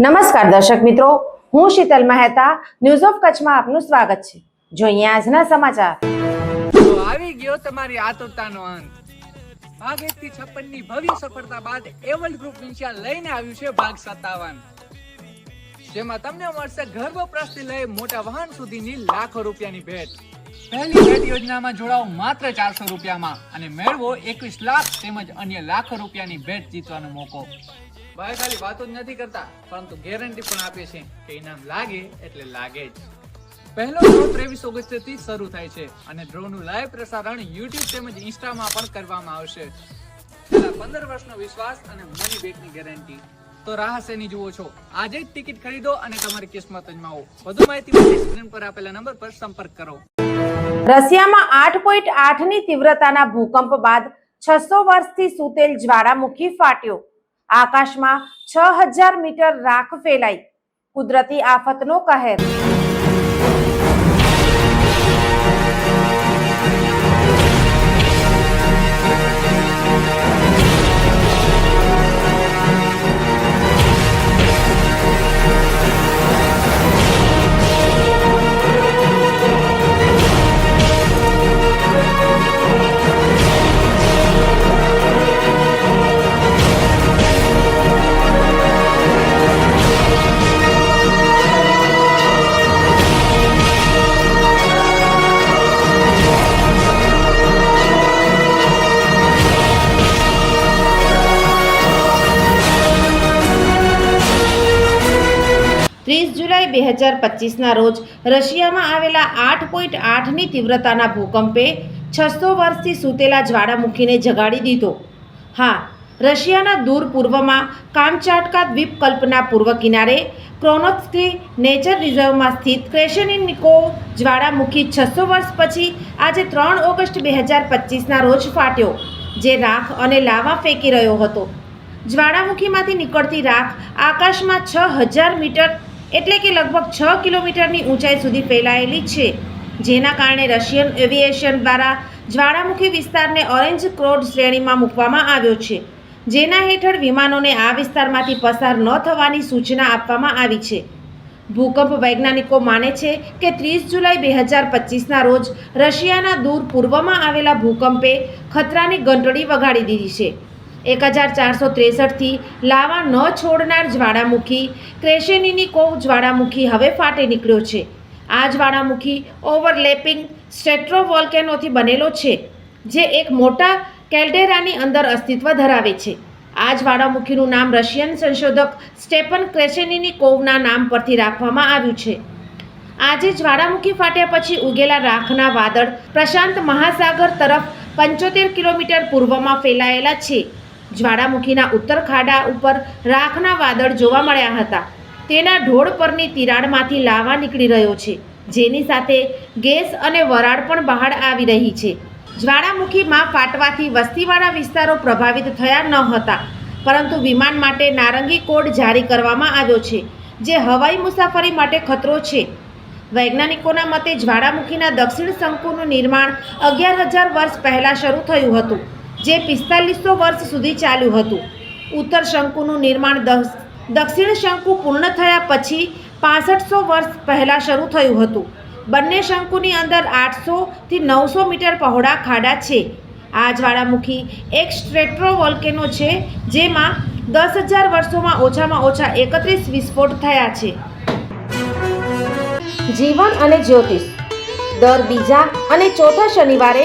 નમસ્કાર દર્શક મિત્રો, હું શીતલ મહેતા ન્યૂઝ ઓફ કચ્છમાં આપનું સ્વાગત છે. જોઈએ આજના સમાચાર. આવી ગયો તમારી આતુરતાનો અંત. ભાગ એક થી છપ્પનની ભવ્ય સફળતા બાદ એવલ ગ્રુપ ઇન્શિયા લઈને આવ્યું છે ભાગ સત્તાવન. જેમાં તમને મળશે ઘર વપરાશથી લઈ મોટા વાહન સુધીની લાખો રૂપિયાની ભેટ. પહેલી ભેટ યોજનામાં જોડાઓ માત્ર ચારસો રૂપિયામાં અને મેળવો એકવીસ લાખ તેમજ અન્ય લાખો રૂપિયાની ભેટ જીતવાનો મોકો. ભાઈ, ખાલી વાતો જ નથી કરતા, પરંતુ ગેરંટી પણ આપે છે કે ઇનામ લાગે એટલે લાગે જ. પહેલો ડ્રો ત્રેવીસ ઓગસ્ટથી શરૂ થાય છે અને ડ્રો નું લાઈવ પ્રસારણ યુટ્યુબ તેમજ ઇન્સ્ટામાં પણ કરવામાં આવશે. પંદર વર્ષનો વિશ્વાસ અને મની બેકની ગેરંટી તો રાહ સેની જુઓ છો? આજે જ ટિકિટ ખરીદો અને તમારી કિસ્મત અજમાવો. વધુ માહિતી માટે સ્ક્રીન પર આપેલા નંબર પર સંપર્ક કરો. રશિયામાં આઠ પોઈન્ટ આઠની તીવ્રતાના ભૂકંપ બાદ છસો વર્ષથી સુતેલ જ્વાળામુખી ફાટ્યો. આકાશમાં છ હજાર મીટર રાખ ફેલાઈ. કુદરતી આફતનો કહેર. ત્રીસ જુલાઈ બે હજાર પચીસના રોજ રશિયામાં આવેલા આઠ પોઈન્ટ આઠની તીવ્રતાના ભૂકંપે છસો વર્ષથી સૂતેલા જ્વાળામુખીને જગાડી દીધો. હા, રશિયાના દૂર પૂર્વમાં કામચાટકા દ્વીપકલ્પના પૂર્વ કિનારે ક્રોનોત્સ્કી નેચર રિઝર્વમાં સ્થિત ક્રેશેનિનિકોવ જ્વાળામુખી છસો વર્ષ પછી આજે ત્રણ ઓગસ્ટ બે હજાર પચીસના રોજ ફાટ્યો, જે રાખ અને લાવા ફેંકી રહ્યો હતો. જ્વાળામુખીમાંથી નીકળતી રાખ આકાશમાં છ હજાર મીટર એટલે કે લગભગ છ કિલોમીટરની ઊંચાઈ સુધી ફેલાયેલી છે, જેના કારણે રશિયન એવિએશન દ્વારા જ્વાળામુખી વિસ્તારને ઓરેન્જ ક્રોડ શ્રેણીમાં મૂકવામાં આવ્યો છે, જેના હેઠળ વિમાનોને આ વિસ્તારમાંથી પસાર ન થવાની સૂચના આપવામાં આવી છે. ભૂકંપ વૈજ્ઞાનિકો માને છે કે ત્રીસ જુલાઈ બે હજાર પચીસના રોજ રશિયાના દૂર પૂર્વમાં આવેલા ભૂકંપે ખતરાની ઘંટડી વગાડી દીધી છે. એક હજાર ચારસો ત્રેસઠથી લાવા ન છોડનાર જ્વાળામુખી ક્રેશેનીની કોવ જ્વાળામુખી હવે ફાટે નીકળ્યો છે. આ જ્વાળામુખી ઓવરલેપિંગ સ્ટેટ્રોવોલ્કેનોથી બનેલો છે, જે એક મોટા કેલ્ડેરાની અંદર અસ્તિત્વ ધરાવે છે. આ જ્વાળામુખીનું નામ રશિયન સંશોધક સ્ટેપન ક્રેશેનીની કોવના નામ પરથી રાખવામાં આવ્યું છે. આજે જ્વાળામુખી ફાટ્યા પછી ઉગેલા રાખના વાદળ પ્રશાંત મહાસાગર તરફ પંચોતેર કિલોમીટર પૂર્વમાં ફેલાયેલા છે. જ્વાળામુખીના ઉત્તર ખાડા ઉપર રાખના વાદળ જોવા મળ્યા હતા. તેના ઢોળ પરની તિરાડમાંથી લાવા નીકળી રહ્યો છે. જેની સાથે ગેસ અને વરાળ પણ બહાર આવી રહી છે. જ્વાળામુખીમાં ફાટવાથી વસ્તીવાળા વિસ્તારો પ્રભાવિત થયા ન હતા, પરંતુ વિમાન માટે નારંગી કોડ જારી કરવામાં આવ્યો છે, જે હવાઈ મુસાફરી માટે ખતરો છે. વૈજ્ઞાનિકોના મતે જ્વાળામુખીના દક્ષિણ શંકુનું નિર્માણ અગિયાર હજાર વર્ષ પહેલાં શરૂ થયું હતું. જે પિસ્તાલીસો વર્ષ સુધી ચાલ્યું હતું. ઉત્તર શંકુનું નિર્માણ દક્ષિણ શંકુ પૂર્ણ થયા પછી પાસઠસો વર્ષ પહેલાં શરૂ થયું હતું. બંને શંકુની અંદર આઠસોથી નવસો મીટર પહોળા ખાડા છે. આ જ્વાળામુખી એક સ્ટ્રેટ્રો વોલ્કેનો છે, જેમાં દસ હજાર વર્ષોમાં ઓછામાં ઓછા એકત્રીસ વિસ્ફોટ થયા છે. જીવન અને જ્યોતિષ. દર બીજા અને ચોથા શનિવારે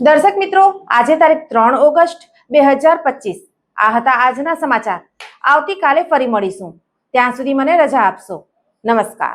દર્શક મિત્રો, આજે તારીખ ત્રણ ઓગસ્ટ બે હજાર પચીસ. આ હતા આજના સમાચાર. આવતીકાલે ફરી મળીશું. ત્યાં સુધી મને રજા આપશો. નમસ્કાર.